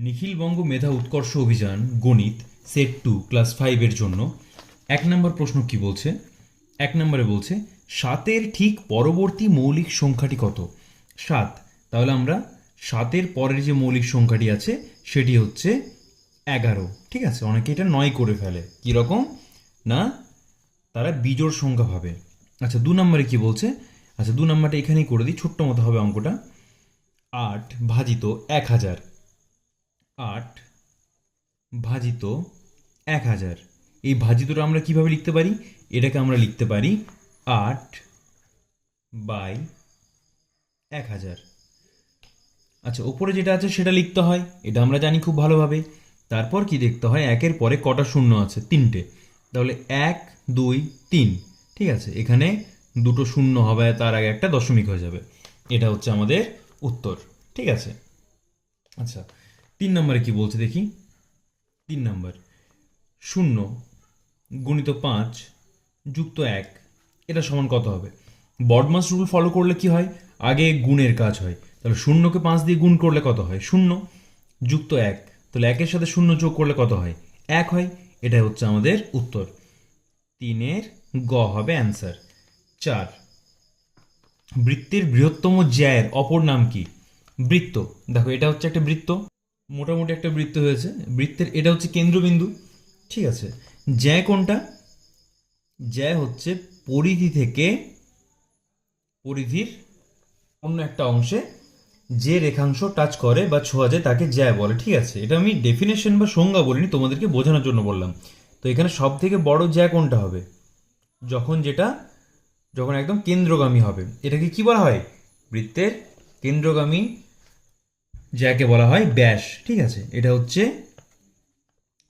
নিখিলবঙ্গ মেধা উৎকর্ষ অভিযান, গণিত, সেট টু ক্লাস ফাইভের জন্য। এক নম্বর প্রশ্ন কি বলছে? এক নম্বরে বলছে, সাতের ঠিক পরবর্তী মৌলিক সংখ্যাটি কত? সাত। তাহলে আমরা সাতের পরের যে মৌলিক সংখ্যাটি আছে, সেটি হচ্ছে এগারো। ঠিক আছে? অনেকে এটা নয় করে ফেলে। কীরকম না? তারা বিজোড় সংখ্যা ভাবে। আচ্ছা দু নম্বরে কি বলছে? আচ্ছা দু নম্বরটা এখানেই করে দিই, ছোট্ট মতো হবে অঙ্কটা। আট ভাজিত এক হাজার। আট ভাজিত এক হাজার। এই ভাজিতটা আমরা কীভাবে লিখতে পারি? এটাকে আমরা লিখতে পারি আট বাই এক হাজার। আচ্ছা ওপরে যেটা আছে সেটা লিখতে হয়, এটা আমরা জানি খুব ভালোভাবে। তারপর কি দেখতে হয়? একের পরে কটা শূন্য আছে? তিনটে। তাহলে এক, দুই, তিন, ঠিক আছে? এখানে দুটো শূন্য হবে, তার আগে একটা দশমিক হয়ে যাবে। এটা হচ্ছে আমাদের উত্তর, ঠিক আছে? আচ্ছা তিন নম্বরে কি বলছে দেখি? তিন নম্বর। শূন্য গুণিত পাঁচ যুক্ত এক, এটা সমান কত হবে? বডমাস রুল ফলো করলে কি হয়? আগে গুণের কাজ হয়। তাহলে শূন্যকে পাঁচ দিয়ে গুণ করলে কত হয়? শূন্য যুক্ত এক, তাহলে একের সাথে শূন্য যোগ করলে কত হয়? এক হয়। এটাই হচ্ছে আমাদের উত্তর। তিনের গ হবে অ্যান্সার চার, বৃত্তের বৃহত্তম জ্যায়ের অপর নাম কি? বৃত্ত। দেখো, এটা হচ্ছে একটা বৃত্ত। মোটামুটি একটা বৃত্ত হয়েছে। বৃত্তের, এটা হচ্ছে কেন্দ্রবিন্দু। ঠিক আছে? জ্যা কোনটা? জ্যা হচ্ছে পরিধি থেকে পরিধির অন্য একটা অংশে যে রেখাংশ টাচ করে বা ছোঁয়া যায় তাকে জ্যা বলে। ঠিক আছে? এটা আমি ডেফিনেশন বা সংজ্ঞা বলিনি, তোমাদেরকে বোঝানোর জন্য বললাম। তো এখানে সব থেকে বড় জ্যা কোনটা হবে? যখন যেটা, যখন একদম কেন্দ্রগামী হবে। এটাকে কি বলা হয়? বৃত্তের কেন্দ্রগামী জ্যাকে বলা হয় ব্যাস, ঠিক আছে? এটা হচ্ছে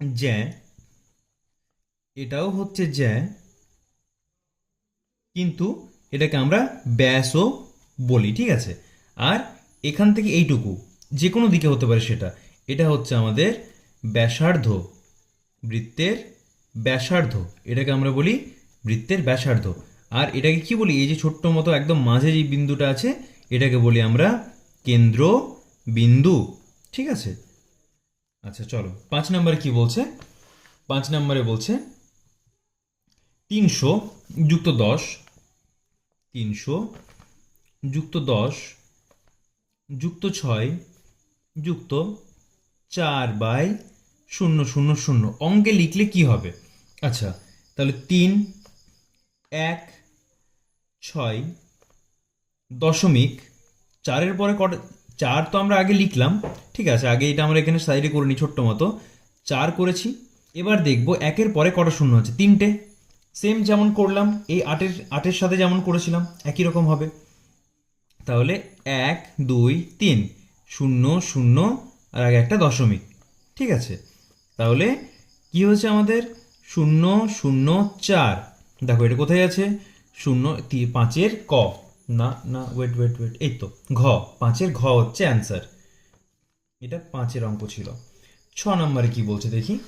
জ্যা, এটাও হচ্ছে জ্যা, কিন্তু এটাকে আমরা ব্যাসও বলি, ঠিক আছে? আর এখান থেকে এইটুকু যে কোনো দিকে হতে পারে সেটা। এটা হচ্ছে আমাদের ব্যাসার্ধ, বৃত্তের ব্যাসার্ধ। এটাকে আমরা বলি বৃত্তের ব্যাসার্ধ। আর এটাকে কি বলি? এই যে ছোট্ট মতো একদম মাঝে যে বিন্দুটা আছে, এটাকে বলি আমরা কেন্দ্র বিন্দু, ঠিক আছে? আচ্ছা চলো। পাঁচ নম্বরে কি বলছে? পাঁচ নম্বরে বলছে, তিনশো যুক্ত দশ, তিনশো যুক্ত দশ যুক্ত ছয় যুক্ত চার বাই শূন্য শূন্য শূন্য। অঙ্কে লিখলে কি হবে? আচ্ছা তাহলে তিন, এক, ছয় দশমিক, চারের পরে কটা চার তো আমরা আগে লিখলাম, ঠিক আছে? আগে এটা আমরা এখানে সাইডে করে নিই ছোট্ট মতো। চার করেছি। এবার দেখব একের পরে কটা শূন্য আছে তিনটে। সেম যেমন করলাম, এই আটের আটের সাথে যেমন করেছিলাম, একই রকম হবে। তাহলে এক, দুই, তিন। শূন্য শূন্য, আর আগে একটা দশমিক। ঠিক আছে? তাহলে কি হয়েছে আমাদের? শূন্য শূন্য, চার। দেখো এটা কোথায় আছে? শূন্য পাঁচের ক। না না ওয়েট ওয়েট ওয়েট এই তো, ঘ, পাঁচের ঘ হচ্ছে অ্যান্সার এটা পাঁচের অঙ্ক ছিল। ছ নম্বরে কি বলছে দেখি?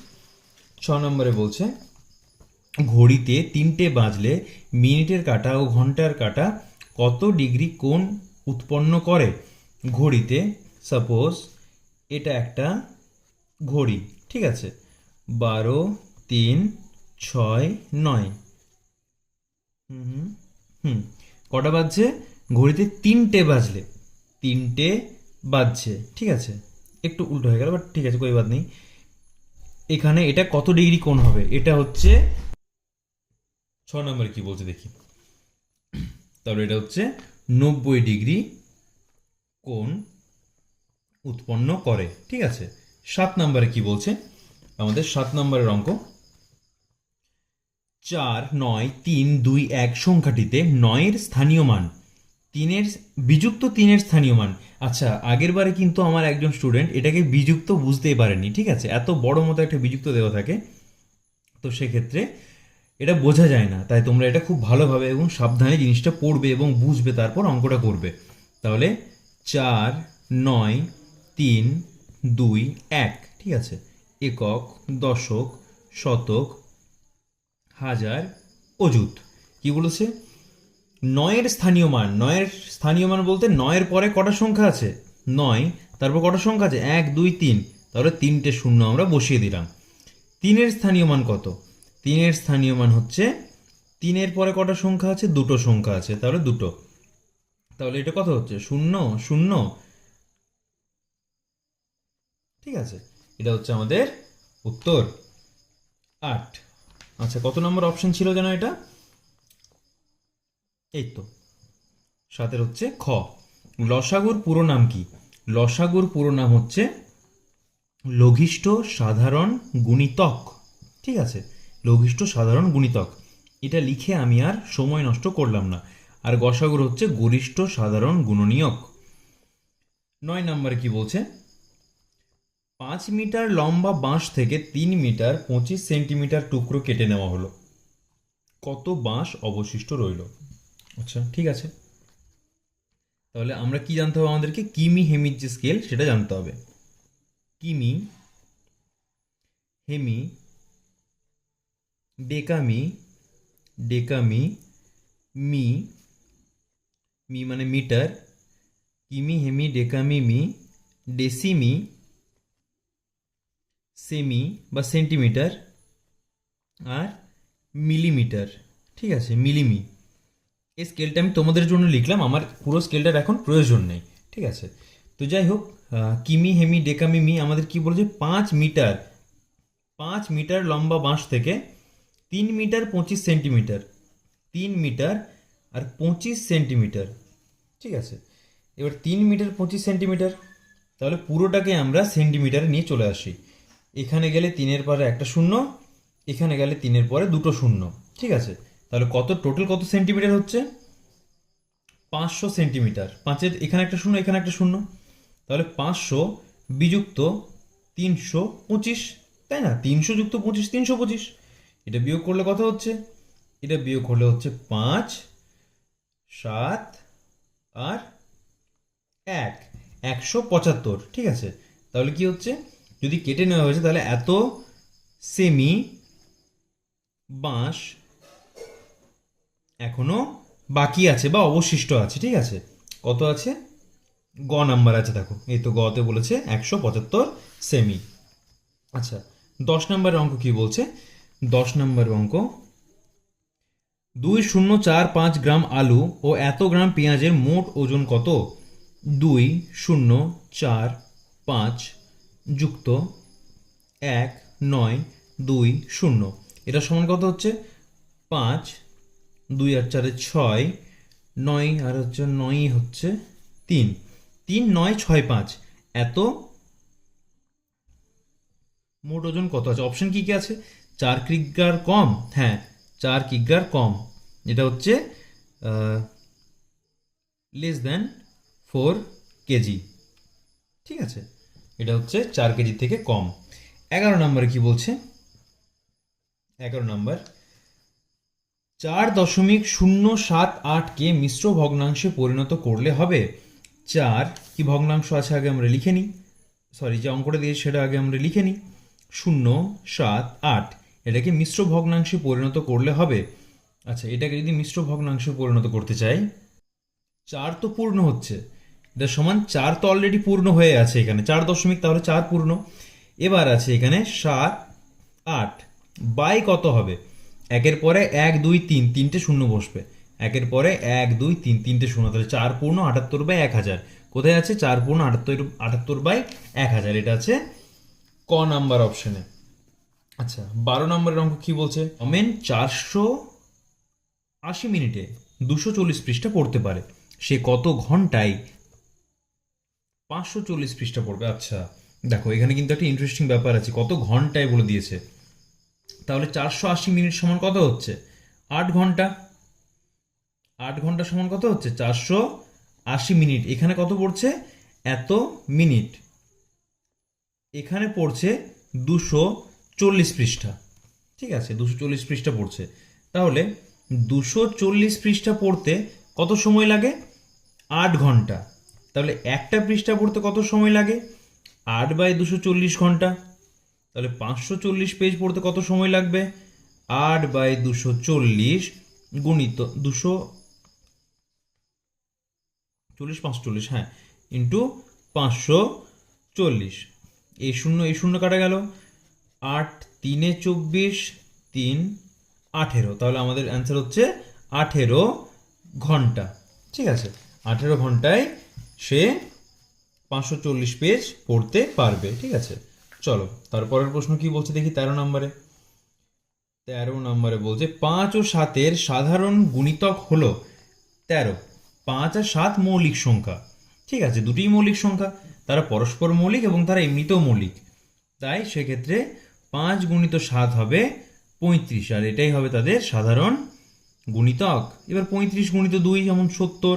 ছ নম্বরে বলছে, ঘড়িতে তিনটে বাজলে মিনিটের কাটা ও ঘণ্টার কাটা কত ডিগ্রি কোণ উৎপন্ন করে? ঘড়িতে সাপোজ এটা একটা ঘড়ি, ঠিক আছে? বারো, তিন, ছয়, নয়। হুম হুম। কটা বাজছে? ঘড়িতে তিনটে বাজলে। তিনটে বাজছে, ঠিক আছে? একটু উল্টো হয়ে গেল বাট ঠিক আছে કોઈ বাদ নেই। এখানে এটা কত ডিগ্রি কোণ হবে? এটা হচ্ছে ছ নম্বরে কি বলছে দেখি। তাহলে এটা হচ্ছে নব্বই ডিগ্রি কোণ উৎপন্ন করে, ঠিক আছে? সাত নম্বরে কি বলছে? আমাদের সাত নম্বরের অঙ্ক চার, নয়, তিন, দুই, এক সংখ্যাটিতে নয়ের স্থানীয় মান। তিনের, বিযুক্ত তিনের স্থানীয় মান। আচ্ছা আগের বারে কিন্তু আমার একজন স্টুডেন্ট এটাকে বিযুক্ত বুঝতেই পারেনি, ঠিক আছে? এত বড় মতো একটা বিযুক্ত দেওয়া থাকে। তো সেক্ষেত্রে এটা বোঝা যায় না। তাই তোমরা এটা খুব ভালোভাবে এবং সাবধানে জিনিসটা পড়বে এবং বুঝবে, তারপর অঙ্কটা করবে। তাহলে চার, নয়, তিন, দুই, এক, ঠিক আছে? একক, দশক, শতক হাজার অযুত। কি বলেছে? নয়ের স্থানীয় মান। নয়ের স্থানীয় মান বলতে নয়ের পরে কটা সংখ্যা আছে? নয়, তারপর কটা সংখ্যা আছে? এক, দুই, তিন। তাহলে তিনটে শূন্য আমরা বসিয়ে দিলাম। তিনের স্থানীয় মান কত? তিনের স্থানীয় মান হচ্ছে, তিনের পরে কটা সংখ্যা আছে? দুটো সংখ্যা আছে। তাহলে দুটো। তাহলে এটা কত হচ্ছে? শূন্য শূন্য। ঠিক আছে। এটা হচ্ছে আমাদের উত্তর। আট। আচ্ছা কত নম্বর অপশন ছিল যেন এটা? এই তো। সাতের হচ্ছে খ। লসাগুর পুরো নাম কি? লসাগুর পুরো নাম হচ্ছে লঘিষ্ঠ সাধারণ গুণিতক। ঠিক আছে? লঘিষ্ঠ সাধারণ গুণিতক। এটা লিখে আমি আর সময় নষ্ট করলাম না। আর গসাগুর হচ্ছে গরিষ্ঠ সাধারণ গুণনীয়ক। নয় নম্বরে কি বলছে? পাঁচ মিটার লম্বা বাঁশ থেকে তিন মিটার পঁচিশ সেন্টিমিটার টুকরো কেটে নেওয়া হলো। কত বাঁশ অবশিষ্ট রইল? আচ্ছা ঠিক আছে। তাহলে আমরা কি জানতে হবে আমাদেরকে? কিমি হেমির যে স্কেল, সেটা জানতে হবে। কিমি হেমি ডেকামি ডেকামি মি মি মানে মিটার, কিমি হেমি ডেকামি মি ডেসিমি সেমি বা সেন্টিমিটার আর মিলিমিটার ঠিক আছে? মিলিমি এই স্কেলটা আমি তোমাদের জন্য লিখলাম, আমার পুরো স্কেলটার এখন প্রয়োজন নেই, ঠিক আছে? তো যাই হোক কিমি, হেমি, ডেকামি, মি আমাদের কি বলেছে? পাঁচ মিটার পাঁচ মিটার লম্বা বাঁশ থেকে তিন মিটার পঁচিশ সেন্টিমিটার তিন মিটার আর পঁচিশ সেন্টিমিটার ঠিক আছে? এবার তিন মিটার পঁচিশ সেন্টিমিটার তাহলে পুরোটাকে আমরা সেন্টিমিটারে নিয়ে চলে আসি। এখানে গেলে তিনের পরে একটা শূন্য, এখানে গেলে তিনের পরে দুটো শূন্য, ঠিক আছে? তাহলে কত টোটাল কত সেন্টিমিটার হচ্ছে? পাঁচশো সেন্টিমিটার পাঁচের, এখানে একটা শূন্য, এখানে একটা শূন্য। তাহলে পাঁচশো বিযুক্ত তিনশো পঁচিশ, তাই না? তিনশো যুক্ত পঁচিশ, তিনশো পঁচিশ। এটা বিয়োগ করলে কত হচ্ছে? এটা বিয়োগ করলে হচ্ছে পাঁচ, সাত, আর এক। একশো পঁচাত্তর, ঠিক আছে? তাহলে কি হচ্ছে? যদি কেটে নেওয়া হয়েছে, তাহলে এত সেমি বাঁশ এখনও বাকি আছে বা অবশিষ্ট আছে, ঠিক আছে? কত আছে? গ নাম্বার আছে, দেখো। এই তো গতে বলেছে একশো পঁচাত্তর সেমি। আচ্ছা দশ নম্বরের অঙ্ক কি বলছে? দশ নম্বরের অঙ্ক। দুই শূন্য চার পাঁচ গ্রাম আলু ও এত গ্রাম পেঁয়াজের মোট ওজন কত? দুই শূন্য চার পাঁচ যুক্ত এক নয় দুই শূন্য। এটা সমান কত হচ্ছে? পাঁচ, দুই আর চারে ছয়, নয় আর হচ্ছে নয় হচ্ছে তিন। তিন, নয়, ছয়, পাঁচ। এত? মোট ওজন কত আছে? অপশন কি কি আছে? চার কিগ্রার কম। হ্যাঁ চার কিগ্রার কম। এটা হচ্ছে লেস দেন ফোর কেজি। ঠিক আছে? এটা হচ্ছে চার কেজি থেকে কম। এগারো নম্বরে কি বলছে? এগারো নম্বর। চার দশমিক শূন্য সাত আটকে মিশ্র ভগ্নাংশে পরিণত করলে হবে। চার, কি ভগ্নাংশ আছে আগে আমরা লিখে নিই। সরি যে অঙ্কটা দিয়েছি সেটা আগে আমরা লিখে নিই। শূন্য সাত আট, এটাকে মিশ্র ভগ্নাংশে পরিণত করলে হবে। আচ্ছা এটাকে যদি মিশ্র ভগ্নাংশে পরিণত করতে চাই, চার তো পূর্ণ হচ্ছে। এটা সমান চার তো অলরেডি পূর্ণ হয়ে আছে এখানে। চার দশমিক তাহলে চার পূর্ণ। এবার আছে এখানে সাত, আট। বাই কত হবে? একের পরে এক, দুই, তিন। তিনটে শূন্য বসবে। একের পরে এক, দুই, তিন। তিনটে শূন্য। তাহলে চার পূর্ণ, আটাত্তর বাই এক হাজার। কোথায় আছে? চার পূর্ণ, আটাত্তর আটাত্তর বাই এক হাজার। এটা আছে ক নাম্বার অপশানে আচ্ছা বারো নম্বরের অঙ্ক কি বলছে? অমেন চারশো আশি মিনিটে দুশো চল্লিশ পৃষ্ঠা পড়তে পারে। সে কত ঘন্টায় পাঁচশো চল্লিশ পৃষ্ঠা পড়বে। আচ্ছা দেখো, এখানে কিন্তু একটা ইন্টারেস্টিং ব্যাপার আছে। কত ঘন্টায় বলে দিয়েছে? তাহলে চারশো আশি মিনিট সমান কত হচ্ছে? আট ঘণ্টা। আট ঘণ্টা সমান কত হচ্ছে? চারশো আশি মিনিট। এখানে কত পড়ছে? এত মিনিট। এখানে পড়ছে দুশো চল্লিশ পৃষ্ঠা। ঠিক আছে, দুশো চল্লিশ পৃষ্ঠা পড়ছে। তাহলে দুশো চল্লিশ পৃষ্ঠা পড়তে কত সময় লাগে? আট ঘণ্টা। তাহলে একটা পৃষ্ঠা পড়তে কত সময় লাগে? আট বাই দুশো চল্লিশ ঘণ্টা। তাহলে পাঁচশো চল্লিশ পেজ পড়তে কত সময় লাগবে? আট বাই দুশো চল্লিশ গুণিত দুশো চল্লিশ চল্লিশ হ্যাঁ ইন্টু পাঁচশো চল্লিশ। এই শূন্য এই শূন্য কাটা গেল। আট, তিনে চব্বিশ, তিন, আঠেরো। তাহলে আমাদের অ্যান্সার হচ্ছে আঠেরো ঘণ্টা। ঠিক আছে? আঠেরো ঘন্টায় সে পাঁচশো চল্লিশ পেজ পড়তে পারবে, ঠিক আছে? চলো, তারপরের প্রশ্ন কি বলছে দেখি, তেরো নম্বরে। তেরো নম্বরে বলছে, পাঁচ ও সাতের সাধারণ গুণিতক হলো তেরো। পাঁচ আর সাত মৌলিক সংখ্যা, ঠিক আছে? দুটিই মৌলিক সংখ্যা, তারা পরস্পর মৌলিক এবং তারা এমনিতেও মৌলিক। তাই সেক্ষেত্রে পাঁচ গুণিত সাত হবে পঁয়ত্রিশ, আর এটাই হবে তাদের সাধারণ গুণিতক। এবার পঁয়ত্রিশ গুণিত দুই যেমন সত্তর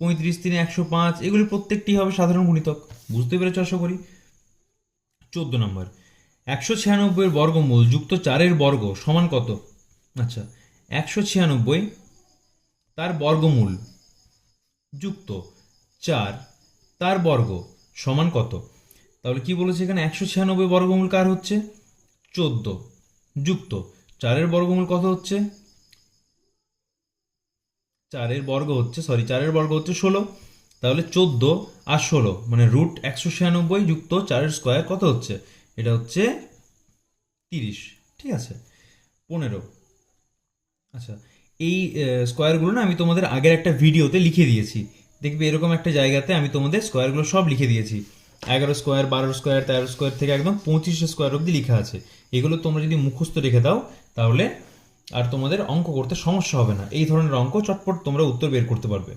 পঁয়ত্রিশ তিনে একশো পাঁচ, এগুলি প্রত্যেকটি হবে সাধারণ গুণিতক। বুঝতে পেরেছ আশা করি? চোদ্দ নম্বর। একশো ছিয়ানব্বইয়ের বর্গমূল যুক্ত চারের বর্গ সমান কত? আচ্ছা একশো ছিয়ানব্বই তার বর্গমূল যুক্ত চার তার বর্গ সমান কত? তাহলে কি বলেছে এখানে? একশো ছিয়ানব্বই বর্গমূল কার হচ্ছে? চোদ্দ। যুক্ত চারের বর্গমূল কত হচ্ছে? চারের বর্গ হচ্ছে সরি চারের বর্গ হচ্ছে ষোলো, তাহলে চোদ্দ আর ষোলো মানে রুট একশো ছিয়ানব্বই যুক্ত চারের স্কোয়ার কত হচ্ছে? এটা হচ্ছে তিরিশ, ঠিক আছে? পনেরো। আচ্ছা এই স্কোয়ারগুলো না আমি তোমাদের আগের একটা ভিডিওতে লিখে দিয়েছি। দেখবে এরকম একটা জায়গাতে আমি তোমাদের স্কোয়ারগুলো সব লিখে দিয়েছি। এগারো স্কোয়ার বারো স্কোয়ার তেরো স্কোয়ার থেকে একদম পঁচিশ স্কোয়ার অবধি লেখা আছে। এগুলো তোমরা যদি মুখস্থ রেখে দাও, তাহলে আর তোমাদের অঙ্ক করতে সমস্যা হবে না। এই ধরনের অঙ্ক চটপট তোমরা উত্তর বের করতে পারবে।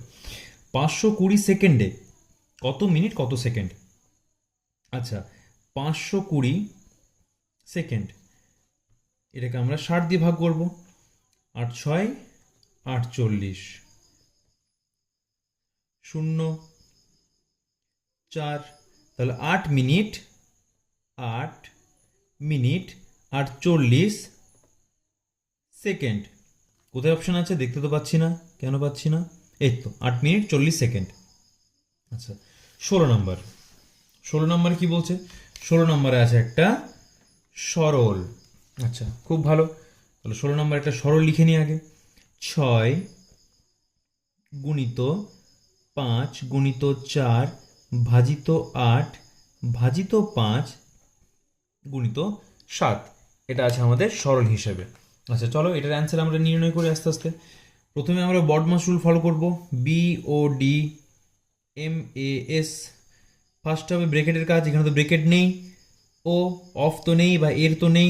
পাঁচশো কুড়ি সেকেন্ডে কত মিনিট, কত সেকেন্ড? আচ্ছা পাঁচশো কুড়ি সেকেন্ড। এটাকে আমরা ষাট দিয়ে ভাগ করব। আট ছয় আটচল্লিশ শূন্য, চার, তাহলে আট মিনিট আট মিনিট আটচল্লিশ সেকেন্ড। কোথায় অপশন আছে? দেখতে তো পাচ্ছি না। কেন পাচ্ছি না? এই তো, আট মিনিট চল্লিশ সেকেন্ড। আচ্ছা ষোলো নম্বর। ষোলো নম্বর কি বলছে? ষোলো নম্বরে আছে একটা সরল। আচ্ছা খুব ভালো। তাহলে ষোলো নম্বর একটা সরল লিখে নিই আগে। ছয় গুণিত পাঁচ গুণিত চার ভাজিত আট ভাজিত পাঁচ গুণিত সাত। এটা আছে আমাদের সরল হিসেবে। আচ্ছা চলো এটার অ্যান্সার আমরা নির্ণয় করি আস্তে আস্তে। প্রথমে আমরা বডমাস রুল ফলো করব। B O D M A S first হবে ব্রেকেটের কাজ, এখানে তো ব্রেকেট নেই। ও অফ তো নেই বা এর তো নেই।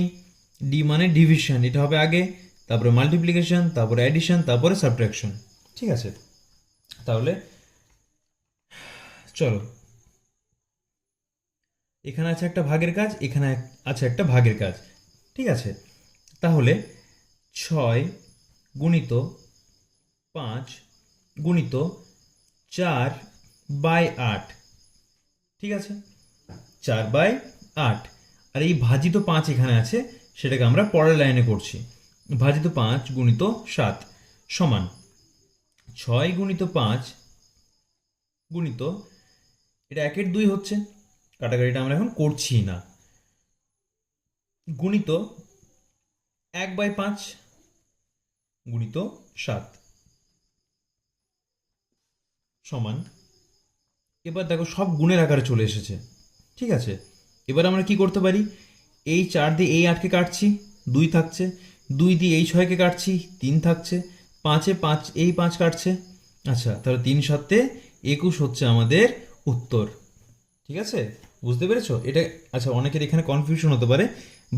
ডি মানে ডিভিশন এটা হবে আগে, তারপরে মাল্টিপ্লিকেশন তারপরে অ্যাডিশন তারপরে সাবট্রাকশন ঠিক আছে? তাহলে চলো। এখানে আছে একটা ভাগের কাজ, এখানে আছে একটা ভাগের কাজ। ঠিক আছে? তাহলে ছয় গুণিত পাঁচ গুণিত চার বাই আট। ঠিক আছে? চার বাই আট। আর এই ভাজিত পাঁচ এখানে আছে, সেটাকে আমরা পরের লাইনে করছি। ভাজিত পাঁচ গুণিত সাত সমান ছয় গুণিত পাঁচ গুণিত, এটা একের দুই হচ্ছে, কাটাকাটিটা আমরা এখন করছি না। গুণিত এক বাই পাঁচ গুণিত সাত। সমান। এবার দেখো সব গুণের আকারে চলে এসেছে। ঠিক আছে? এবার আমরা কি করতে পারি? এই চার দিয়ে এই আটকে কাটছি, দুই থাকছে। দুই দিয়ে এই ছয়কে কাটছি, তিন থাকছে। পাঁচে পাঁচ, এই পাঁচ কাটছে। আচ্ছা তাহলে তিন সাতে একুশ হচ্ছে আমাদের উত্তর। ঠিক আছে? বুঝতে পেরেছ? এটা আচ্ছা অনেকের এখানে কনফিউশন হতে পারে।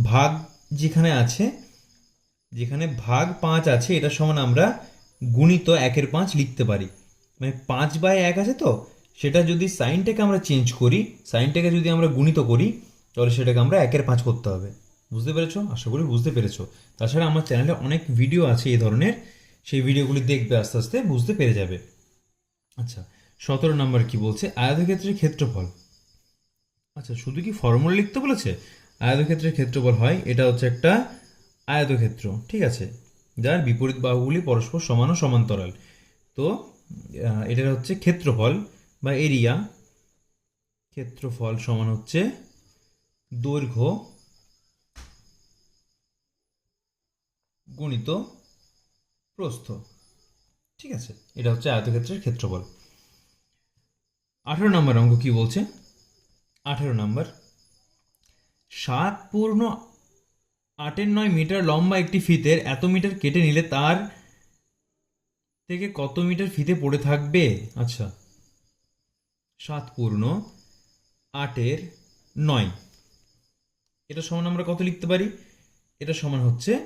ভাগ যেখানে আছে যেখানে ভাগ পাঁচ আছে, এটা সমান আমরা গুণিত একের পাঁচ লিখতে পারি। মানে পাঁচ বাই এক আছে তো, সেটা যদি সাইনটাকে আমরা চেঞ্জ করি, সাইনটাকে যদি আমরা গুণিত করি, তাহলে সেটাকে আমরা একের পাঁচ করতে হবে। বুঝতে পেরেছ? আশা করি বুঝতে পেরেছ। তাছাড়া আমার চ্যানেলে অনেক ভিডিও আছে এই ধরনের, সেই ভিডিওগুলি দেখবে আস্তে আস্তে, বুঝতে পেরে যাবে। আচ্ছা সতেরো নম্বর কি বলছে? আয়তক্ষেত্রের ক্ষেত্রফল। আচ্ছা শুধু কি ফর্মুলা লিখতে বলেছে? আয়তক্ষেত্রের ক্ষেত্রফল হয়, এটা হচ্ছে একটা আয়তক্ষেত্র, ঠিক আছে? যার বিপরীত বাহুগুলি পরস্পর সমান ও সমান্তরাল। তো এটার হচ্ছে ক্ষেত্রফল বা এরিয়া। ক্ষেত্রফল সমান হচ্ছে দৈর্ঘ্য গুণিত প্রস্থ। ঠিক আছে? এটা হচ্ছে আয়তক্ষেত্রের ক্ষেত্রফল। আঠেরো নম্বর অঙ্ক কি বলছে? আঠেরো নম্বর। সাত পূর্ণ আটের নয় মিটার লম্বা একটি ফিতের এত মিটার কেটে নিলে তার থেকে কত মিটার ফিতে পড়ে থাকবে? আচ্ছা। সাত পূর্ণ আটের নয়। এটা সমান আমরা কত লিখতে পারি? এটা সমান হচ্ছে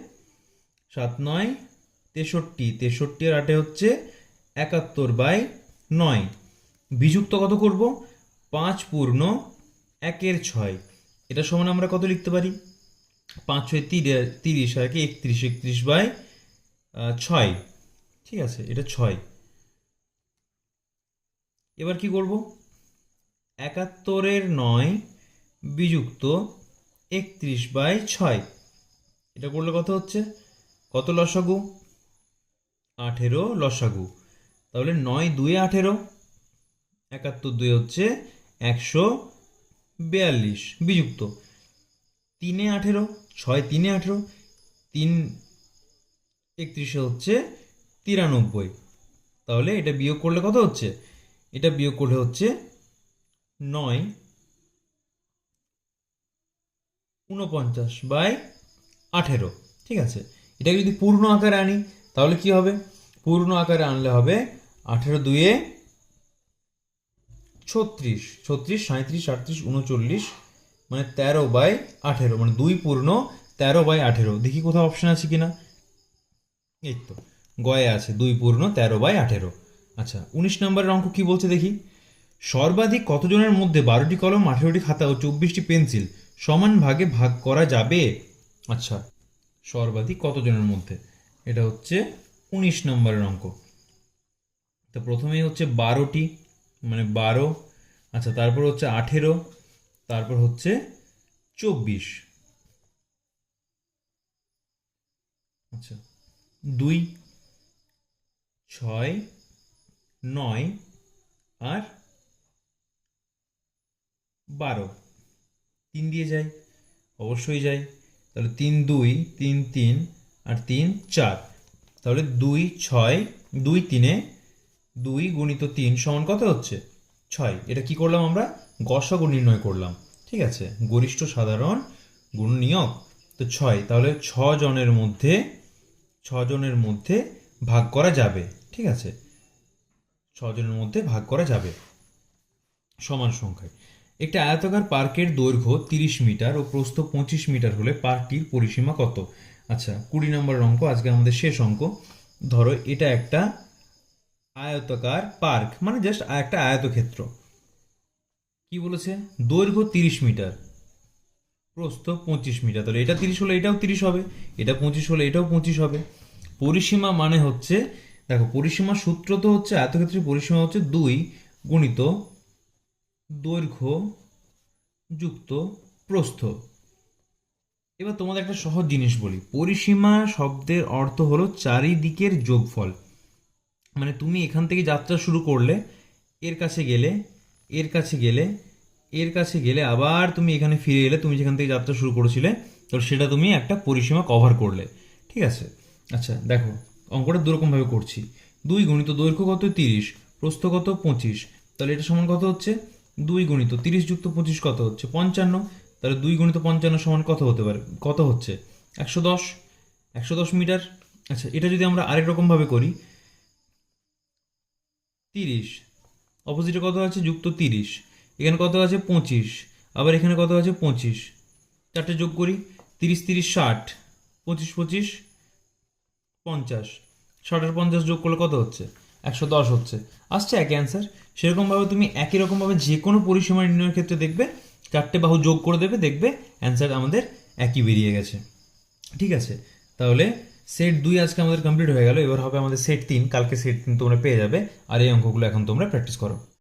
সাত নয় তেষট্টি। তেষট্টি আর আটে হচ্ছে একাত্তর বাই নয়। বিযুক্ত কত করব? পাঁচ পূর্ণ একের ছয়। এটা সমান আমরা কত লিখতে পারি? পাঁচ ছয় তিরি- তিরিশ, আর একে একত্রিশ একত্রিশ বাই ছয়। ঠিক আছে, এটা ছয়। এবার কি করব? একাত্তরের নয় বিযুক্ত একত্রিশ বাই ছয়। এটা করলে কত হচ্ছে? কত লসাগু? আঠেরো লসাগু। তাহলে নয় দুয়ে আঠেরো, একাত্তর দুয়ে হচ্ছে একশো বিয়াল্লিশ বিযুক্ত। তিনে আঠেরো, ছয় তিনে আঠেরো, তিন একত্রিশে হচ্ছে তিরানব্বই। তাহলে এটা বিয়োগ করলে কত হচ্ছে? এটা বিয়োগ করলে হচ্ছে নয় উনপঞ্চাশ বাই আঠেরো। ঠিক আছে? এটাকে যদি পূর্ণ আকারে আনি, তাহলে কি হবে? পূর্ণ আকারে আনলে হবে আঠেরো দুয়ে ছত্রিশ। ছত্রিশ সাঁত্রিশ আটত্রিশ, উনচল্লিশ মানে তেরো বাই আঠেরো মানে দুই পূর্ণ তেরো বাই আঠেরো। দেখি কোথাও অপশন আছে কিনা? এই তো, গয়ে আছে, দুই পূর্ণ তেরো বাই আঠেরো। আচ্ছা উনিশ নম্বরের অঙ্ক কি বলছে দেখি? সর্বাধিক কতজনের মধ্যে বারোটি কলম, আঠেরোটি খাতা ও চব্বিশটি পেন্সিল সমান ভাগে ভাগ করা যাবে? আচ্ছা সর্বাধিক কতজনের মধ্যে? এটা হচ্ছে উনিশ নম্বরের অঙ্ক। তো প্রথমেই হচ্ছে বারোটি মানে বারো। আচ্ছা তারপর হচ্ছে আঠেরো তারপর হচ্ছে চব্বিশ। আচ্ছা দুই, ছয়, নয় আর বারো। তিন দিয়ে যায় অবশ্যই যায় তাহলে তিন, দুই, তিন তিন আর তিন, চার। তাহলে দুই, ছয়, দুই, তিনে দুই গুণিত তিন সমান কত হচ্ছে? ছয়। এটা কি করলাম আমরা? গসাগু নির্ণয় করলাম। ঠিক আছে? গরিষ্ঠ সাধারণ গুণনীয়ক তো ছয়, তাহলে ছ জনের মধ্যে ছ জনের মধ্যে ভাগ করা যাবে। ঠিক আছে? ছ জনের মধ্যে ভাগ করা যাবে। সমান সংখ্যায়। একটি আয়তাকার পার্কের দৈর্ঘ্য তিরিশ মিটার ও প্রস্থ পঁচিশ মিটার হলে পার্কটির পরিসীমা কত? আচ্ছা কুড়ি নম্বর অঙ্ক, আজকে আমাদের শেষ অঙ্ক। ধরো এটা একটা আয়তাকার পার্ক মানে জাস্ট একটা আয়তক্ষেত্র। কি বলেছে? দৈর্ঘ্য তিরিশ মিটার। প্রস্থ পঁচিশ মিটার। তাহলে এটা তিরিশ হলে এটাও তিরিশ হবে, এটা পঁচিশ হলে এটাও পঁচিশ হবে। পরিসীমা মানে হচ্ছে, দেখো, পরিসীমা সূত্র তো হচ্ছে আয়তক্ষেত্রের পরিসীমা হচ্ছে দুই গুণিত দৈর্ঘ্য যুক্ত প্রস্থ। এবার তোমাদের একটা সহজ জিনিস বলি। পরিসীমা শব্দের অর্থ হলো চারিদিকের যোগফল। মানে তুমি এখান থেকে যাত্রা শুরু করলে, এর কাছে গেলে এর কাছে গেলে, এর কাছে গেলে আবার তুমি এখানে ফিরে এলে, তুমি যেখান থেকে যাত্রা শুরু করেছিলে, তো সেটা তুমি একটা পরিসীমা কভার করলে। ঠিক আছে? আচ্ছা দেখো, অঙ্কটা দুরকমভাবে করছি। দুই গুণিত দৈর্ঘ্য কত? তিরিশ। প্রস্থ কত? পঁচিশ। তাহলে এটা সমান কত হচ্ছে? দুই গুণিত তিরিশ যুক্ত পঁচিশ কত হচ্ছে? পঞ্চান্ন। তাহলে দুই গুণিত পঞ্চান্ন সমান কত হতে পারে? কত হচ্ছে? একশো দশ। একশো দশ মিটার। আচ্ছা এটা যদি আমরা আরেক রকমভাবে করি, তিরিশ। অপোজিটে কত আছে? যুক্ত তিরিশ। এখানে কত আছে? পঁচিশ। আবার এখানে কত আছে? পঁচিশ। চারটে যোগ করি, তিরিশ তিরিশ, ষাট। পঁচিশ পঁচিশ, পঞ্চাশ। ষাট আর পঞ্চাশ যোগ করলে কত হচ্ছে? একশো দশ হচ্ছে। আসছে একই অ্যান্সার সেরকমভাবে তুমি একই রকমভাবে যে কোনো পরিসীমা নির্ণয়ের ক্ষেত্রে দেখবে, চারটে বাহু যোগ করে দেবে, দেখবে অ্যান্সার আমাদের একই বেরিয়ে গেছে। ঠিক আছে? তাহলে সেট দুই আজকে আমাদের কমপ্লিট হয়ে গেল, এবার হবে আমাদের সেট তিন, কালকে সেট তিন তোমরা পেয়ে যাবে, আর এই অঙ্কগুলো এখন তোমরা প্র্যাকটিস করো।